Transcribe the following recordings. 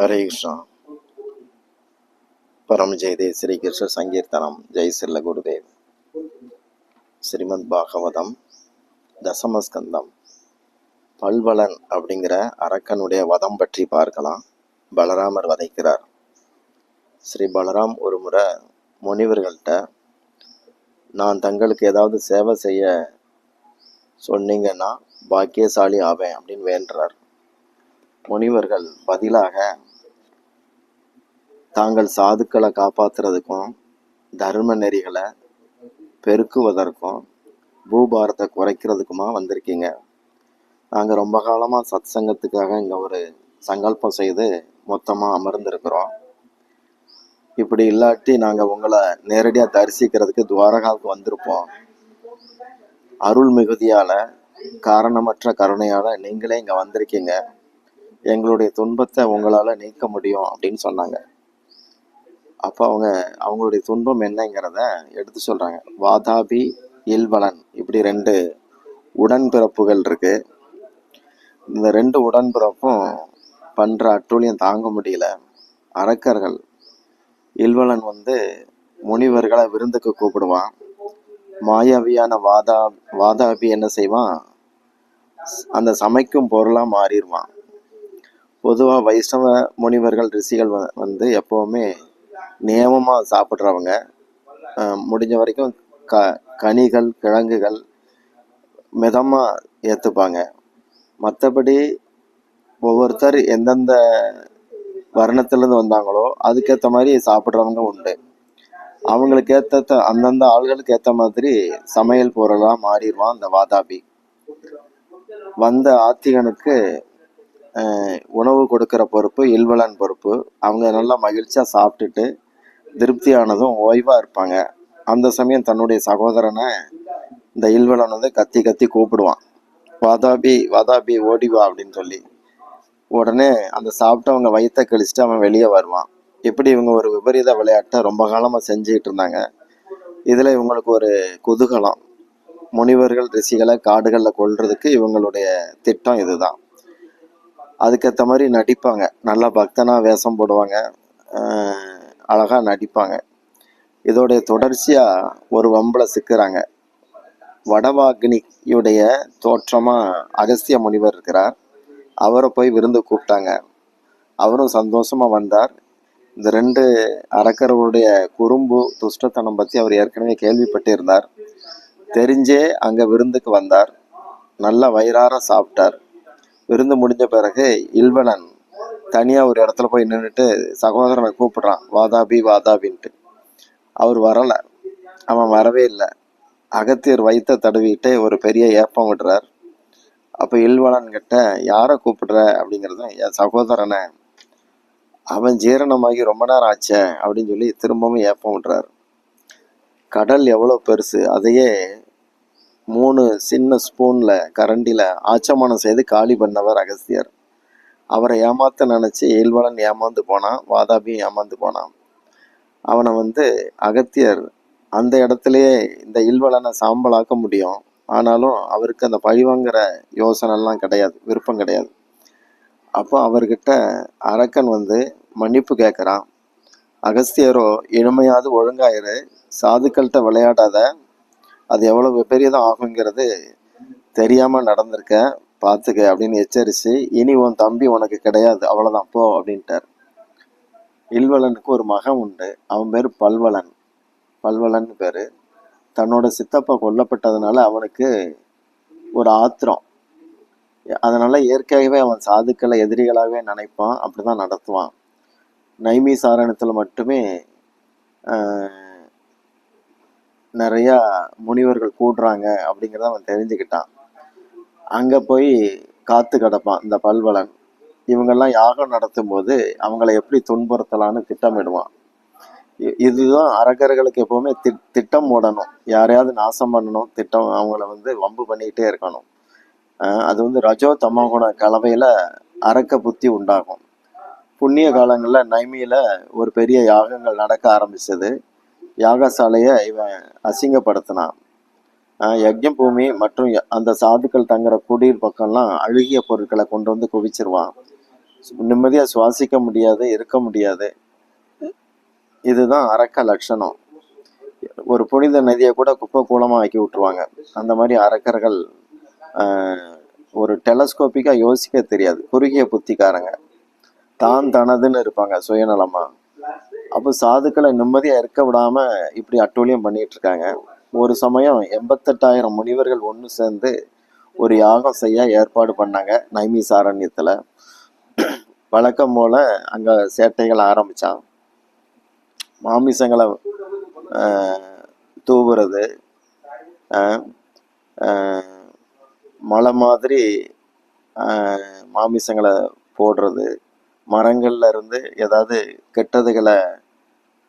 ஹரே கிருஷ்ணா. பரம் ஜெயதே ஸ்ரீகிருஷ்ண சங்கீர்த்தனம் ஜெய் செல்ல குருதேவ். ஸ்ரீமத் பாகவதம் தசமஸ்கந்தம் பல்வலன் அப்படிங்கிற அரக்கனுடைய வதம் பற்றி பார்க்கலாம். பலராமர் வதைக்கிறார். ஸ்ரீ பலராம் ஒரு முறை முனிவர்கள்ட்ட நான் தங்களுக்கு ஏதாவது சேவை செய்ய சொன்னீங்கன்னா பாக்கியசாலி ஆவேன் அப்படின்னு வேண்டுறார். முனிவர்கள் பதிலாக தாங்கள் சாதுக்களை காப்பாற்றுறதுக்கும் தர்ம நெறிகளை பெருக்குவதற்கும் பூபாரத்தை குறைக்கிறதுக்குமா வந்திருக்கீங்க. நாங்கள் ரொம்ப காலமாக சத் சங்கத்துக்காக இங்கே ஒரு சங்கல்பம் செய்து மொத்தமாக அமர்ந்திருக்கிறோம். இப்படி இல்லாட்டி நாங்கள் உங்களை நேரடியாக தரிசிக்கிறதுக்கு துவாரகாவுக்கு வந்திருப்போம். அருள் மிகுதியால் காரணமற்ற கருணையால் நீங்களே இங்கே வந்திருக்கீங்க. எங்களுடைய துன்பத்தை உங்களால் நீக்க முடியும் அப்படின்னு சொன்னாங்க. அப்போ அவங்க அவங்களுடைய துன்பம் என்னங்கிறத எடுத்து சொல்கிறாங்க வாதாபி இல்வலன் இப்படி ரெண்டு உடன்பிறப்புகள் இருக்கு. இந்த ரெண்டு உடன்பிறப்பும் பண்ணுற அட்டூழியம் தாங்க முடியல. அரக்கர்கள் இல்வலன் வந்து முனிவர்களை விருந்துக்கு கூப்பிடுவான். மாயாவியான வாதா வாதாபி என்ன செய்வான்? அந்த சமைக்கும் பொருளாக மாறிடுவான். பொதுவாக வைஷ்ணவ முனிவர்கள் ரிஷிகள் வ- வந்து எப்போவுமே நியமமாக சாப்பிட்றவங்க. முடிஞ்ச வரைக்கும் க கனிகள் கிழங்குகள் மிதமாக ஏற்றுப்பாங்க மற்றபடி ஒவ்வொருத்தர் எந்தெந்த வர்ணத்துலேருந்து வந்தாங்களோ அதுக்கேற்ற மாதிரி சாப்பிட்றவங்க உண்டு. அவங்களுக்கு ஏற்ற அந்தந்த ஆள்களுக்கு ஏற்ற மாதிரி சமையல் பொருளாக மாறிடுவான் அந்த வாதாபி. வந்த ஆத்திகனுக்கு உணவு கொடுக்குற பொறுப்பு இல்வலன் பொறுப்பு. அவங்க நல்லா மகிழ்ச்சியாக சாப்பிட்டுட்டு திருப்தியானதும் ஓய்வாக இருப்பாங்க. அந்த சமயம் தன்னுடைய சகோதரனை இந்த இல்வலன் வந்து கத்தி கத்தி கூப்பிடுவான். வாதாபி வாதாபி ஓடி வா அப்படின்னு சொல்லி. உடனே அந்த சாப்பிட்டவங்க வயித்தை கழிச்சிட்டு அவன் வெளியே வருவான். இப்படி இவங்க ஒரு விபரீத விளையாட்டை ரொம்ப காலமாக செஞ்சுக்கிட்டு இருந்தாங்க. இதில் இவங்களுக்கு ஒரு குதூகலம். முனிவர்கள் ரிஷிகளை காடுகளில் கொள்றதுக்கு இவங்களுடைய திட்டம் இதுதான். அதுக்கேற்ற மாதிரி நடிப்பாங்க. நல்லா பக்தனாக வேஷம் போடுவாங்க. அழகாக நடிப்பாங்க. இதோடைய தொடர்ச்சியாக ஒரு வம்பில் சிக்கிறாங்க. வடவாக்னியுடைய தோற்றமாக அகஸ்திய முனிவர் இருக்கிறார். அவரை போய் விருந்து கூப்பிட்டாங்க. அவரும் சந்தோஷமாக வந்தார். இந்த ரெண்டு அரக்கர்களுடைய குறும்பு துஷ்டத்தனம் பற்றி அவர் ஏற்கனவே கேள்விப்பட்டிருந்தார். தெரிஞ்சே அங்கே விருந்துக்கு வந்தார். நல்லா வயிறார சாப்பிட்டார். விருந்து முடிஞ்ச பிறகு இல்வனன் தனியாக ஒரு இடத்துல போய் நின்றுட்டு சகோதரனை கூப்பிட்றான். வாதாபி வாதாபின்ட்டு அவர் வரலை. அவன் வரவே இல்லை. அகத்தியர் வைத்த தடவிட்டு ஒரு பெரிய ஏப்பம் விடுறார். அப்போ இல்வனன் கிட்ட யாரை கூப்பிடுற? அப்படிங்கிறதும் என் சகோதரனை அவன் ஜீரணமாகி ரொம்ப நேரம் ஆச்சே அப்படின்னு சொல்லி திரும்பவும் ஏப்பம் விடுறார். கடல் எவ்வளோ பெருசு அதையே மூணு சின்ன ஸ்பூனில் கரண்டியில் ஆச்சமானம் செய்து காலி பண்ணவர் அகஸ்தியர். அவரை ஏமாத்த நினச்சி இல்வலன் ஏமாந்து போனான் வாதாபியும் ஏமாந்து போனான். அவனை வந்து அகத்தியர் அந்த இடத்துலையே இந்த இல்வலனை சாம்பலாக்க முடியும். ஆனாலும் அவருக்கு அந்த பழிவாங்கிற யோசனைலாம் கிடையாது விருப்பம் கிடையாது. அப்போ அவர்கிட்ட அரக்கன் வந்து மன்னிப்பு கேட்குறான் அகஸ்தியரோ இனிமையாவது ஒழுங்காயிரு சாதுக்கள்கிட்ட விளையாடாத அது எவ்வளவு பெரியதாக ஆகுங்கிறது தெரியாமல் நடந்திருக்கேன் பார்த்துக்க அப்படின்னு எச்சரித்து இனி உன் தம்பி உனக்கு கிடையாது அவ்வளோதான் போ அப்படின்ட்டார். இல்வலனுக்கு ஒரு மகன் உண்டு. அவன் பேர் பல்வலன். பல்வலன் பேர். தன்னோட சித்தப்பா கொல்லப்பட்டதுனால அவனுக்கு ஒரு ஆத்திரம். அதனால் இயற்கையாகவே அவன் சாதுக்களை எதிரிகளாகவே நினைப்பான். அப்படி தான் நடத்துவான். நைமி சாரணத்தில் மட்டுமே நிறையா முனிவர்கள் கூடுறாங்க அப்படிங்கிறத அவன் தெரிஞ்சுக்கிட்டான். அங்கே போய் காத்து கிடப்பான் இந்த பல்வலன். இவங்கெல்லாம் யாகம் நடத்தும் போது அவங்கள எப்படி துன்புறுத்தலான்னு திட்டமிடுவான். இதுதான் அரக்கர்களுக்கு எப்போவுமே தி- திட்டம் போடணும். யாரையாவது நாசம் பண்ணணும் திட்டம் அவங்கள வந்து வம்பு பண்ணிக்கிட்டே இருக்கணும். அது வந்து ரஜோ தமகுண கலவையில் அரக்க புத்தி உண்டாகும். புண்ணிய காலங்களில் நைமியில் ஒரு பெரிய யாகங்கள் நடக்க ஆரம்பிச்சது. யாகசாலையை இவன் அசிங்கப்படுத்தினான். யஜ்யம் பூமி மற்றும் அந்த சாதுக்கள் தங்குற குடிர் பக்கம்லாம் அழுகிய பொருட்களை கொண்டு வந்து குவிச்சிருவான். நிம்மதியாக சுவாசிக்க முடியாது இருக்க முடியாது. இதுதான் அரக்க லட்சணம். ஒரு புனித நதியை கூட குப்பை கூலமாக ஆக்கி விட்டுருவாங்க. அந்த மாதிரி அரக்கர்கள் ஒரு டெலஸ்கோப்பிக்காக யோசிக்க தெரியாது. குறுகிய புத்திக்காரங்க. தான் தனதுன்னு இருப்பாங்க சுயநலமாக அப்போ சாதுக்களை நிம்மதியாக இருக்க விடாமல் இப்படி அட்டூழியம் பண்ணிகிட்டு இருக்காங்க. ஒரு சமயம் எண்பத்தெட்டாயிரம் முனிவர்கள் ஒன்று சேர்ந்து ஒரு யாகம் செய்ய ஏற்பாடு பண்ணாங்க நைமி சாரண்யத்தில் வழக்கம் போல் அங்கே சேட்டைகள் ஆரம்பித்தான் மாமிசங்களை தூவுறது மலை மாதிரி மாமிசங்களை போடுறது மரங்கள்ல இருந்து ஏதாவது கெட்டதுகளை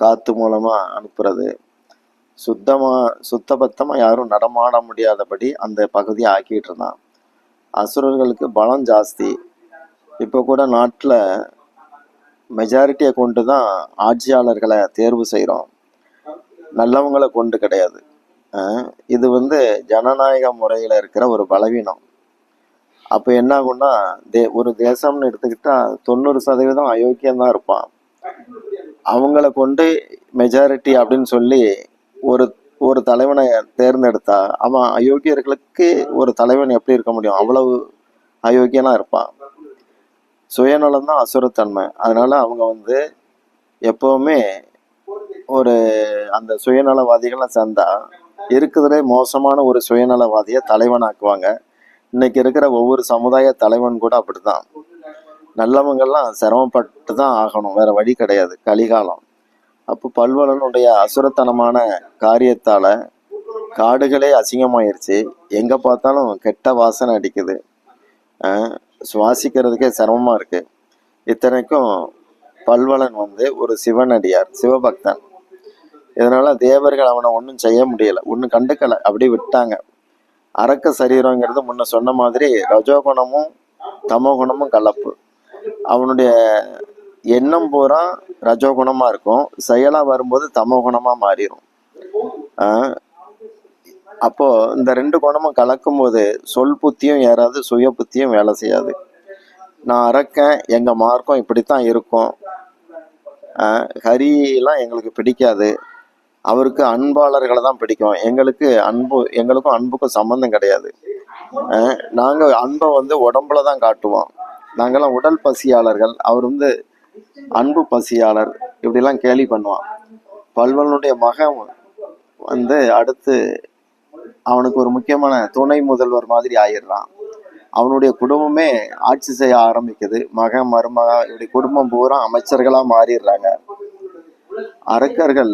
காத்து மூலமா அனுப்புறது. சுத்தமா சுத்தபத்தமா யாரும் நடமாட முடியாதபடி அந்த பகுதியை ஆக்கிட்டு இருந்தான். அசுரர்களுக்கு பலம் ஜாஸ்தி. இப்போ கூட நாட்டில் மெஜாரிட்டியை கொண்டு தான் ஆட்சியாளர்களை தேர்வு செய்கிறோம் நல்லவங்களை கொண்டு கிடையாது. இது வந்து ஜனநாயக முறையில் இருக்கிற ஒரு பலவீனம். அப்போ என்ன ஆகும்னா தே ஒரு தேசம்னு எடுத்துக்கிட்டால் தொண்ணூறு சதவீதம் அயோக்கியம்தான் இருப்பான். அவங்கள கொண்டு மெஜாரிட்டி அப்படின்னு சொல்லி ஒரு ஒரு தலைவனை தேர்ந்தெடுத்தா அவன் அயோக்கியர்களுக்கு ஒரு தலைவன் எப்படி இருக்க முடியும்? அவ்வளவு அயோக்கியனாக இருப்பான். சுயநலம் தான் அசுரத்தன்மை. அதனால அவங்க வந்து எப்போவுமே ஒரு அந்த சுயநலவாதிகள்லாம் சேர்ந்தா இருக்கிறதுலே மோசமான ஒரு சுயநலவாதியை தலைவனாக்குவாங்க. இன்னைக்கு இருக்கிற ஒவ்வொரு சமுதாய தலைவன் கூட அப்படிதான் நல்லவங்கள்லாம் சிரமப்பட்டு தான் ஆகணும். வேற வழி கிடையாது. கலிகாலம். அப்போ பல்வலனுடைய அசுரத்தனமான காரியத்தால காடுகளே அசிங்கமாயிருச்சு. எங்க பார்த்தாலும் கெட்ட வாசனை அடிக்குது. சுவாசிக்கிறதுக்கே சிரமமா இருக்கு. இத்தனைக்கும் பல்வலன் வந்து ஒரு சிவனடியார் சிவபக்தன். இதனால தேவர்கள் அவனை ஒன்றும் செய்ய முடியல. ஒன்றும் கண்டுக்கலை. அப்படியே விட்டாங்க. அரக்க சரீரங்கிறது முன்ன சொன்ன மாதிரி ரஜோகுணமும் தமோகுணமும் கலப்பு. அவனுடைய எண்ணம் பூரா ரஜோகுணமா இருக்கும். செயலா வரும்போது தமோகுணமா மாறிடும் அப்போது அப்போ இந்த ரெண்டு குணமும் கலக்கும் போது சொல் புத்தியும் ஏறாது சுய புத்தியும் வேலை செய்யாது. நான் அறக்கேன் எங்க மார்க்கம் இப்படித்தான் இருக்கும். ஆஹ் ஹரியெல்லாம் எங்களுக்கு பிடிக்காது. அவருக்கு அன்பாளர்களை தான் பிடிக்கும். எங்களுக்கு அன்பு எங்களுக்கும் அன்புக்கும் சம்மந்தம் கிடையாது. நாங்கள் அன்பை வந்து உடம்புல தான் காட்டுவோம். நாங்கள்லாம் உடல் பசியாளர்கள். அவர் வந்து அன்பு பசியாளர். இப்படிலாம் கேலி பண்ணுவான். பல்வனுடைய மகன் வந்து அடுத்து அவனுக்கு ஒரு முக்கியமான துணை முதல்வர் மாதிரி ஆயிடுறான். அவனுடைய குடும்பமே ஆட்சி செய்ய ஆரம்பிக்குது. மகன் மருமக இப்படி குடும்பம் பூரா அமைச்சர்களாக மாறிடுறாங்க. அரக்கர்கள்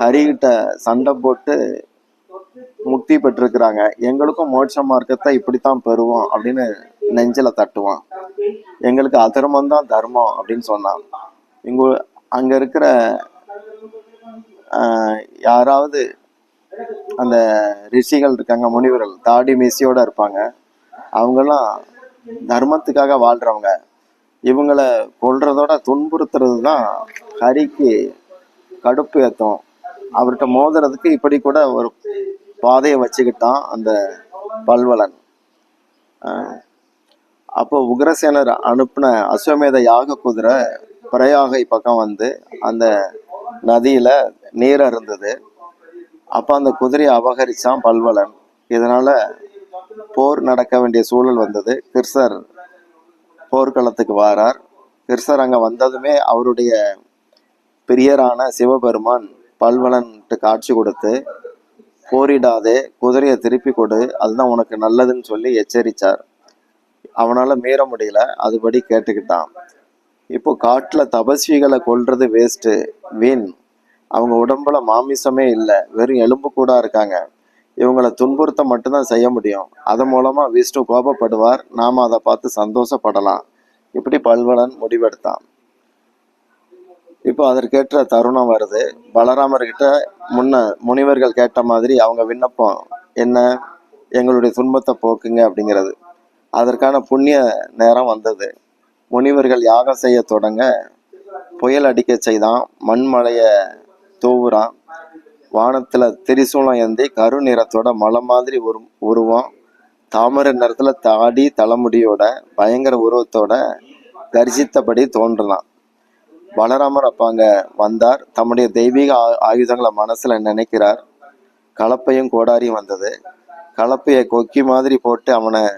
ஹரிகிட்ட சண்டை போட்டு முக்தி பெற்றிருக்கிறாங்க. எங்களுக்கும் மோட்ச மார்க்கத்தை இப்படித்தான் பெறுவோம் அப்படின்னு நெஞ்சில தட்டுவான். எங்களுக்கு அதர்மம் தான் தர்மம் அப்படின்னு சொன்னான். இங்க அங்க இருக்கிற யாராவது அந்த ரிஷிகள் இருக்காங்க முனிவர்கள் தாடி மீசியோட இருப்பாங்க. அவங்கெல்லாம் தர்மத்துக்காக வாழ்றவங்க. இவங்களை கொள்றதோட துன்புறுத்துறது தான் ஹரிக்கு கடுப்பு ஏற்றும் அவர்கிட்ட மோதுறதுக்கு இப்படி கூட ஒரு பாதையை வச்சுக்கிட்டான் அந்த பல்வலன். அப்போ உக்ரசேனர் அனுப்பின அஸ்வமேத யாக குதிரை பிரயாகை பக்கம் வந்து அந்த நதியில நீர் இருந்தது அப்போ அந்த குதிரையை அபகரிச்சான் பல்வலன். இதனால போர் நடக்க வேண்டிய சூழல் வந்தது. கிருஷ்ணர் போர்க்களத்துக்கு வாரார். கிருஷ்ணர் அங்கே வந்ததுமே அவருடைய பிரியரான சிவபெருமான் பல்வலன்ட்டு காட்சி கொடுத்து போரிடாதே குதிரையை திருப்பி கொடு அதுதான் உனக்கு நல்லதுன்னு சொல்லி எச்சரித்தார் அவனால் மீற முடியல அதுபடி கேட்டுக்கிட்டான். இப்போ காட்டில் தபஸ்விகளை கொல்றது வேஸ்ட்டு வீண். அவங்க உடம்புல மாமிசமே இல்லை வெறும் எலும்பு கூட இருக்காங்க. இவங்களை துன்புறுத்த மட்டும்தான் செய்ய முடியும். அது மூலமாக விஷ்ணு கோபப்படுவார் நாம் அதை பார்த்து சந்தோஷப்படலாம். இப்படி பல்வலன் முடிவெடுத்தான். இப்போ அதற்கேற்ற தருணம் வருது. பலராமர்கிட்ட முன்ன முனிவர்கள் கேட்ட மாதிரி அவங்க விண்ணப்பம் என்ன? எங்களுடைய துன்பத்தை போக்குங்க அப்படிங்கிறது. அதற்கான புண்ணிய நேரம் வந்தது. முனிவர்கள் யாகம் செய்ய தொடங்க புயல் அடிக்க செய்தான். மண்மலையை தூவுறான். வானத்தில் திரிசூலம் ஏந்தி கரு நிறத்தோட மலை மாதிரி உரு உருவம். தாமரை நிறத்தில் தாடி தலைமுடியோட பயங்கர உருவத்தோட தரிசித்தபடி தோன்றலாம் பலராமர் அப்ப அங்க வந்தார். தம்முடைய தெய்வீக ஆ- ஆயுதங்களை மனசுல நினைக்கிறார். கலப்பையும் கோடாரியும் வந்தது. கலப்பையை கொக்கி மாதிரி போட்டு அவனை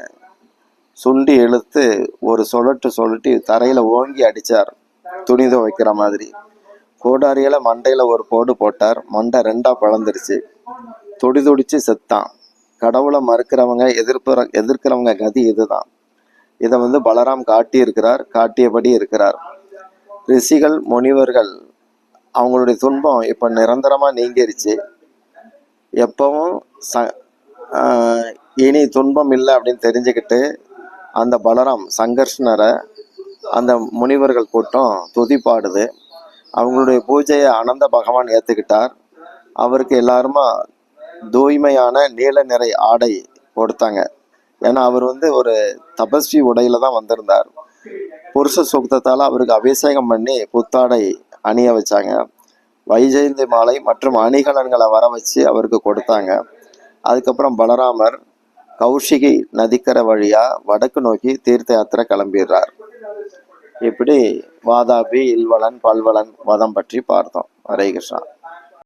சுண்டி இழுத்து ஒரு சொலட்டு சொலட்டி தரையில ஓங்கி அடிச்சார். துணி துவைக்கிற மாதிரி. கோடாரியில மண்டையில ஒரு போடு போட்டார். மண்டை ரெண்டா பழந்துருச்சு. துடி துடிச்சு செத்தான். கடவுளை மறுக்கிறவங்க எதிர்ப்புற எதிர்க்கிறவங்க கதி இதுதான். இதை வந்து பலராம் காட்டியிருக்கிறார் காட்டியபடி இருக்கிறார். ரிஷிகள் முனிவர்கள் அவங்களுடைய துன்பம் இப்போ நிரந்தரமாக நீங்கிருச்சு. எப்பவும் ச இனி துன்பம் இல்லை அப்படின்னு தெரிஞ்சுக்கிட்டு அந்த பலராம் சங்கர்ஷ்ணரை அந்த முனிவர்கள் கூட்டம் துதி பாடுது. அவங்களுடைய பூஜையை அனந்த பகவான் ஏற்றுக்கிட்டார் அவருக்கு எல்லாருமா தூய்மையான நீல நிறை ஆடை கொடுத்தாங்க. ஏன்னா அவர் வந்து ஒரு தபஸ்வி உடையில தான் வந்திருந்தார். புருஷ சூக்தத்தால் அவருக்கு அபிஷேகம் பண்ணி புத்தாடை அணிய வச்சாங்க. வைஜெயந்தி மாலை மற்றும் அணிகலன்களை வர வச்சு அவருக்கு கொடுத்தாங்க. அதுக்கப்புறம் பலராமர் கௌஷிகி நதிக்கரை வழியாக வடக்கு நோக்கி தீர்த்த யாத்திரை கிளம்பிடுறார். இப்படி வாதாபி இல்வலன் பல்வலன் வதம் பற்றி பார்த்தோம். ஹரே கிருஷ்ணா.